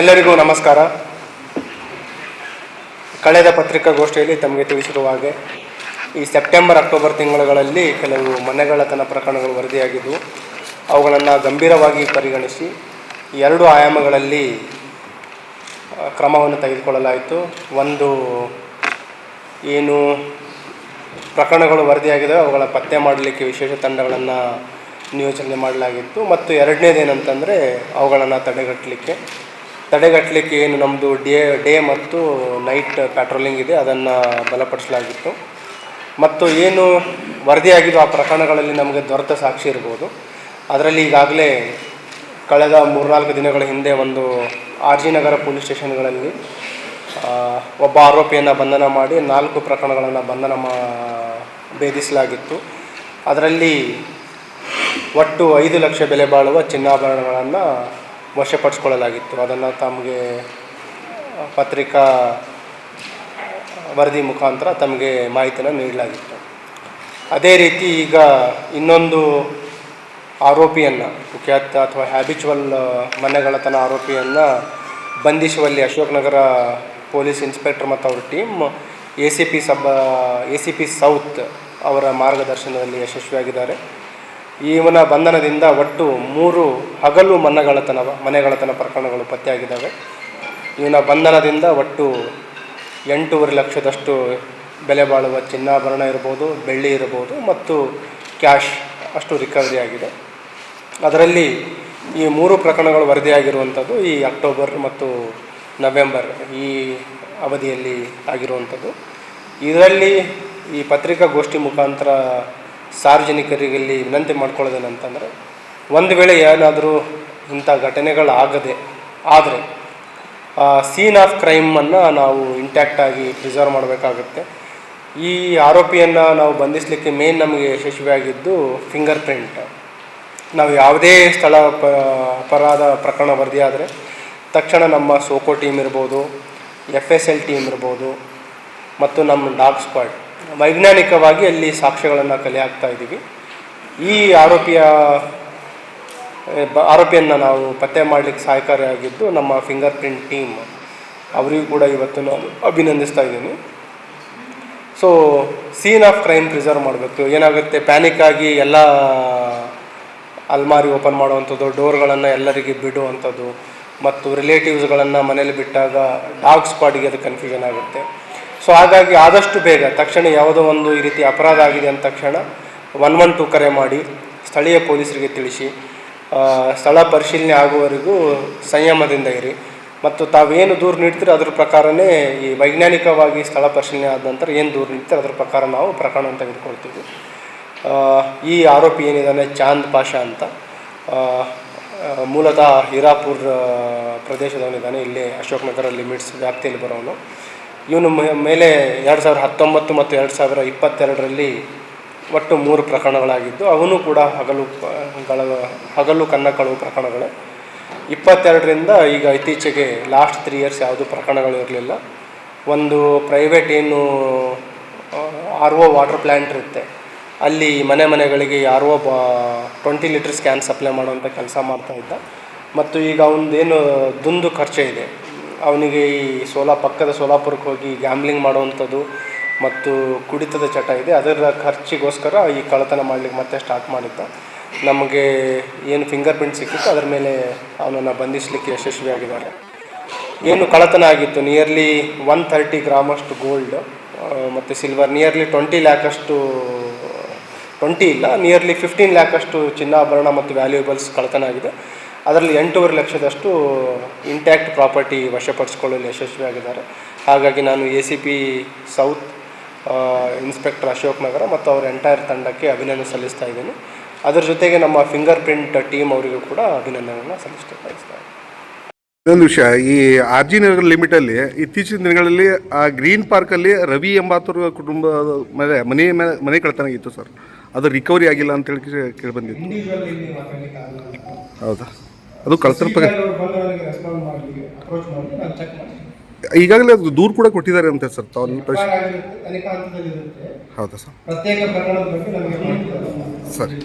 ಎಲ್ಲರಿಗೂ ನಮಸ್ಕಾರ. ಕಳೆದ ಪತ್ರಿಕಾಗೋಷ್ಠಿಯಲ್ಲಿ ತಮಗೆ ತಿಳಿಸಿರುವ ಹಾಗೆ, ಈ ಸೆಪ್ಟೆಂಬರ್, ಅಕ್ಟೋಬರ್ ತಿಂಗಳುಗಳಲ್ಲಿ ಕೆಲವು ಮನೆಗಳತನ ಪ್ರಕರಣಗಳು ವರದಿಯಾಗಿದ್ದವು ಅವುಗಳನ್ನು ಗಂಭೀರವಾಗಿ ಪರಿಗಣಿಸಿ ಎರಡು ಆಯಾಮಗಳಲ್ಲಿ ಕ್ರಮವನ್ನು ತೆಗೆದುಕೊಳ್ಳಲಾಯಿತು. ಒಂದು, ಏನು ಪ್ರಕರಣಗಳು ವರದಿಯಾಗಿದ್ದಾವೆ, ಅವುಗಳ ಪತ್ತೆ ಮಾಡಲಿಕ್ಕೆ ವಿಶೇಷ ತಂಡಗಳನ್ನು ನಿಯೋಜನೆ ಮಾಡಲಾಗಿತ್ತು. ಮತ್ತು ಎರಡನೇದೇನಂತಂದರೆ, ಅವುಗಳನ್ನು ತಡೆಗಟ್ಟಲಿಕ್ಕೆ ತಡೆಗಟ್ಟಲಿಕ್ಕೆ ಏನು ನಮ್ಮದು ಡೇ ಡೇ ಮತ್ತು ನೈಟ್ ಪ್ಯಾಟ್ರೋಲಿಂಗ್ ಇದೆ, ಅದನ್ನು ಬಲಪಡಿಸಲಾಗಿತ್ತು. ಮತ್ತು ಏನು ವರದಿಯಾಗಿದ್ದು ಆ ಪ್ರಕರಣಗಳಲ್ಲಿ ನಮಗೆ ದೊರೆತ ಸಾಕ್ಷಿ ಇರ್ಬೋದು. ಅದರಲ್ಲಿ ಈಗಾಗಲೇ ಕಳೆದ ಮೂರ್ನಾಲ್ಕು ದಿನಗಳ ಹಿಂದೆ ಒಂದು ಆರ್ ಜಿ ನಗರ ಪೊಲೀಸ್ ಸ್ಟೇಷನ್ಗಳಲ್ಲಿ ಒಬ್ಬ ಆರೋಪಿಯನ್ನು ಬಂಧನ ಮಾಡಿ ನಾಲ್ಕು ಪ್ರಕರಣಗಳನ್ನು ಬಂಧನ ಮಾ, ಭೇದಿಸಲಾಗಿತ್ತು. ಅದರಲ್ಲಿ ಒಟ್ಟು ಐದು ಲಕ್ಷ ಬೆಲೆ ಬಾಳುವ ಚಿನ್ನಾಭರಣಗಳನ್ನು ವಶಪಡಿಸ್ಕೊಳ್ಳಲಾಗಿತ್ತು. ಅದನ್ನು ತಮಗೆ ಪತ್ರಿಕಾ ವರದಿ ಮುಖಾಂತರ ತಮಗೆ ಮಾಹಿತಿಯನ್ನು ನೀಡಲಾಗಿತ್ತು. ಅದೇ ರೀತಿ ಈಗ ಇನ್ನೊಂದು ಆರೋಪಿಯನ್ನು ಕುಖ್ಯಾತ ಅಥವಾ ಹ್ಯಾಬಿಚುವಲ್ ಮನೆಗಳತನ ಆರೋಪಿಯನ್ನು ಬಂಧಿಸುವಲ್ಲಿ ಅಶೋಕನಗರ ಪೊಲೀಸ್ ಇನ್ಸ್ಪೆಕ್ಟರ್ ಮತ್ತು ಅವರ team, A C P sub A C P south ಅವರ ಮಾರ್ಗದರ್ಶನದಲ್ಲಿ ಯಶಸ್ವಿಯಾಗಿದ್ದಾರೆ. ಇವನ ಬಂಧನದಿಂದ ಒಟ್ಟು ಮೂರು ಹಗಲು ಮನ್ನಗಳತನ ಮನೆಗಳತನ ಪ್ರಕರಣಗಳು ಪತ್ತೆಯಾಗಿದ್ದಾವೆ. ಇವನ ಬಂಧನದಿಂದ ಒಟ್ಟು ಎಂಟೂವರೆ ಲಕ್ಷದಷ್ಟು ಬೆಲೆ ಬಾಳುವ ಚಿನ್ನಾಭರಣ ಇರ್ಬೋದು, ಬೆಳ್ಳಿ ಇರ್ಬೋದು ಮತ್ತು ಕ್ಯಾಶ್ ಅಷ್ಟು ರಿಕವರಿ ಆಗಿದೆ. ಅದರಲ್ಲಿ ಈ ಮೂರು ಪ್ರಕರಣಗಳು ವರದಿಯಾಗಿರುವಂಥದ್ದು ಈ ಅಕ್ಟೋಬರ್ ಮತ್ತು ನವೆಂಬರ್ ಈ ಅವಧಿಯಲ್ಲಿ ಆಗಿರುವಂಥದ್ದು. ಇದರಲ್ಲಿ ಈ ಪತ್ರಿಕಾಗೋಷ್ಠಿ ಮುಖಾಂತರ ಸಾರ್ವಜನಿಕರಿಗಲ್ಲಿ ವಿನಂತಿ ಮಾಡ್ಕೊಳ್ಳೋದೇನಂತಂದರೆ, ಒಂದು ವೇಳೆ ಏನಾದರೂ ಇಂಥ ಘಟನೆಗಳಾಗದೆ, ಆದರೆ ಸೀನ್ ಆಫ್ ಕ್ರೈಮನ್ನು ನಾವು ಇಂಟ್ಯಾಕ್ಟಾಗಿ ಪ್ರಿಸರ್ವ್ ಮಾಡಬೇಕಾಗುತ್ತೆ. ಈ ಆರೋಪಿಯನ್ನು ನಾವು ಬಂಧಿಸಲಿಕ್ಕೆ ಮೇನ್ ನಮಗೆ ಯಶಸ್ವಿಯಾಗಿದ್ದು ಫಿಂಗರ್ ಪ್ರಿಂಟ್ ನಾವು ಯಾವುದೇ ಸ್ಥಳ ಅಪರಾಧ ಪ್ರಕರಣ ವರದಿಯಾದರೆ, ತಕ್ಷಣ ನಮ್ಮ ಸೋಕೋ ಟೀಮ್ ಇರ್ಬೋದು ಎಫ್ ಎಸ್ ಎಲ್ ಟೀಮ್ ಇರ್ಬೋದು, ಮತ್ತು ನಮ್ಮ ಡಾಗ್ ಸ್ಕ್ವಾಡ್ ವೈಜ್ಞಾನಿಕವಾಗಿ ಅಲ್ಲಿ ಸಾಕ್ಷ್ಯಗಳನ್ನು ಕಲೆ ಹಾಕ್ತಾ ಇದ್ದೀವಿ. ಈ ಆರೋಪಿಯ ಆರೋಪಿಯನ್ನು ನಾವು ಪತ್ತೆ ಮಾಡಲಿಕ್ಕೆ ಸಹಕಾರಿಯಾಗಿದ್ದು ನಮ್ಮ ಫಿಂಗರ್ ಪ್ರಿಂಟ್ ಟೀಮ್. ಅವರಿಗೂ ಕೂಡ ಇವತ್ತು ನಾನು ಅಭಿನಂದಿಸ್ತಾ ಇದ್ದೀನಿ. So scene of crime preserve ಮಾಡಬೇಕು. ಏನಾಗುತ್ತೆ? ಪ್ಯಾನಿಕ್ ಆಗಿ ಎಲ್ಲ ಅಲ್ಮಾರಿ ಓಪನ್ ಮಾಡುವಂಥದ್ದು ಡೋರ್ಗಳನ್ನು ಎಲ್ಲರಿಗೆ ಬಿಡುವಂಥದ್ದು, ಮತ್ತು ರಿಲೇಟಿವ್ಸ್ಗಳನ್ನು ಮನೇಲಿ ಬಿಟ್ಟಾಗ ಡಾಗ್ ಸ್ಪಾಡಿಗೆ ಅದು ಕನ್ಫ್ಯೂಷನ್ ಆಗುತ್ತೆ. ಸೊ ಹಾಗಾಗಿ ಆದಷ್ಟು ಬೇಗ, ತಕ್ಷಣ ಯಾವುದೋ ಒಂದು ಈ ರೀತಿ ಅಪರಾಧ ಆಗಿದೆ ಅಂದ ತಕ್ಷಣ ಒನ್ ಒನ್ ಟು ಕರೆ ಮಾಡಿ ಸ್ಥಳೀಯ ಪೊಲೀಸರಿಗೆ ತಿಳಿಸಿ ಸ್ಥಳ ಪರಿಶೀಲನೆ ಆಗುವವರೆಗೂ ಸಂಯಮದಿಂದ ಇರಿ. ಮತ್ತು ತಾವೇನು ದೂರು ನೀಡ್ತೀರೋ ಅದರ ಪ್ರಕಾರನೇ ಈ ವೈಜ್ಞಾನಿಕವಾಗಿ ಸ್ಥಳ ಪರಿಶೀಲನೆ ಆದ ನಂತರ ಏನು ದೂರು ನೀಡ್ತೀರೋ ಅದರ ಪ್ರಕಾರ ನಾವು ಪ್ರಕರಣವನ್ನು ತೆಗೆದುಕೊಳ್ತೀವಿ. ಈ ಆರೋಪಿ ಏನಿದ್ದಾನೆ ಚಾಂದ್ ಪಾಷಾ ಅಂತ. ಮೂಲತಃ ಹೀರಾಪುರ್ ಪ್ರದೇಶದವನಿದ್ದಾನೆ. ಇಲ್ಲಿ ಅಶೋಕ್ ನಗರ ಲಿಮಿಟ್ಸ್ ವ್ಯಾಪ್ತಿಯಲ್ಲಿ ಬರೋನು ಇವನು ಮೇಲೆ ಎರಡು ಸಾವಿರದ ಹತ್ತೊಂಬತ್ತು ಮತ್ತು ಎರಡು ಸಾವಿರ ಇಪ್ಪತ್ತೆರಡರಲ್ಲಿ ಒಟ್ಟು ಮೂರು ಪ್ರಕರಣಗಳಾಗಿದ್ದು, ಅವನು ಕೂಡ ಹಗಲು ಹಗಲು ಕನ್ನ ಕಳುವು ಪ್ರಕರಣಗಳೇ. ಇಪ್ಪತ್ತೆರಡರಿಂದ ಈಗ ಇತ್ತೀಚೆಗೆ ಲಾಸ್ಟ್ ತ್ರೀ ಇಯರ್ಸ್ ಯಾವುದು ಪ್ರಕರಣಗಳು ಇರಲಿಲ್ಲ. ಒಂದು ಪ್ರೈವೇಟ್ ಏನು ಆರ್ ಒ ವಾಟರ್ ಪ್ಲ್ಯಾಂಟ್ ಇರುತ್ತೆ. ಅಲ್ಲಿ ಮನೆ ಮನೆಗಳಿಗೆ ಆರ್ ಒ ಬಾ ಟ್ವೆಂಟಿ ಲೀಟರ್ಸ್ ಕ್ಯಾನ್ ಸಪ್ಲೈ ಮಾಡುವಂಥ ಕೆಲಸ ಮಾಡ್ತಾ ಇದ್ದ. ಮತ್ತು ಈಗ ಅವನದೇನು ದುಂದು ಖರ್ಚೆ ಇದೆ. ಅವನಿಗೆ ಈ ಸೋಲಾ, ಪಕ್ಕದ ಸೋಲಾಪುರಕ್ಕೆ ಹೋಗಿ ಗ್ಯಾಮ್ಲಿಂಗ್ ಮಾಡುವಂಥದ್ದು ಮತ್ತು ಕುಡಿತದ ಚಟ ಇದೆ, ಅದರ ಖರ್ಚಿಗೋಸ್ಕರ ಈ ಕಳ್ಳತನ ಮಾಡಲಿಕ್ಕೆ ಮತ್ತೆ ಸ್ಟಾರ್ಟ್ ಮಾಡಿದ್ದ. ನಮಗೆ ಏನು ಫಿಂಗರ್ ಪ್ರಿಂಟ್ ಸಿಕ್ಕಿತ್ತು, ಅದರ ಮೇಲೆ ಅವನನ್ನು ಬಂಧಿಸಲಿಕ್ಕೆ ಯಶಸ್ವಿಯಾಗಿದ್ದಾರೆ. ಏನು ಕಳ್ಳತನ ಆಗಿತ್ತು ನಿಯರ್ಲಿ ಒನ್ ಥರ್ಟಿ ಗ್ರಾಮಷ್ಟು ಗೋಲ್ಡ್ ಮತ್ತು ಸಿಲ್ವರ್ ನಿಯರ್ಲಿ ಟ್ವೆಂಟಿ ಲ್ಯಾಕಷ್ಟು ಟ್ವೆಂಟಿ ಇಲ್ಲ ನಿಯರ್ಲಿ ಫಿಫ್ಟೀನ್ ಲ್ಯಾಕಷ್ಟು ಚಿನ್ನಾಭರಣ ಮತ್ತು ವ್ಯಾಲ್ಯೂಬಲ್ಸ್ ಕಳ್ಳತನ ಆಗಿದೆ. ಅದರಲ್ಲಿ ಎಂಟೂವರೆ ಲಕ್ಷದಷ್ಟು ಇಂಟ್ಯಾಕ್ಟ್ ಪ್ರಾಪರ್ಟಿ ವಶಪಡಿಸ್ಕೊಳ್ಳಲು ಯಶಸ್ವಿಯಾಗಿದ್ದಾರೆ. ಹಾಗಾಗಿ ನಾನು A C P south inspector Ashok Nagar ಮತ್ತು ಅವರ ಎಂಟೈರ್ ತಂಡಕ್ಕೆ ಅಭಿನಂದನೆ ಸಲ್ಲಿಸ್ತಾ ಇದ್ದೀನಿ. ಅದರ ಜೊತೆಗೆ ನಮ್ಮ ಫಿಂಗರ್ ಪ್ರಿಂಟ್ ಟೀಮ್ ಅವರಿಗೂ ಕೂಡ ಅಭಿನಂದನೆಯನ್ನು ಸಲ್ಲಿಸ್ತಾ ಬಯಸ್ತಾ ಇದ್ದೀನಿ. ಇನ್ನೊಂದು ವಿಷಯ ಈ ಆರ್ ಜಿ ನಗರ ಲಿಮಿಟಲ್ಲಿ ಇತ್ತೀಚಿನ ದಿನಗಳಲ್ಲಿ ಆ ಗ್ರೀನ್ ಪಾರ್ಕಲ್ಲಿ ರವಿ ಎಂಬಾತರ ಕುಟುಂಬ ಮೇಲೆ ಮನೆ ಮೇಲೆ- ಮನೆ ಕಳ್ತನ ಆಗಿತ್ತು ಸರ್. ಅದು ರಿಕವರಿ ಆಗಿಲ್ಲ ಅಂತ ಹೇಳಿ ಕೇಳಿ ಬಂದಿತ್ತು. ಹೌದಾ? ಅದು ಮಾಡಿ ಈಗಾಗಲೇ ಅದು ದೂರು ಕೂಡ ಕೊಟ್ಟಿದ್ದಾರೆ ಅಂತ ಸರ್ ತಾವು ಹೌದಾ ಸರ್. ಸರಿ.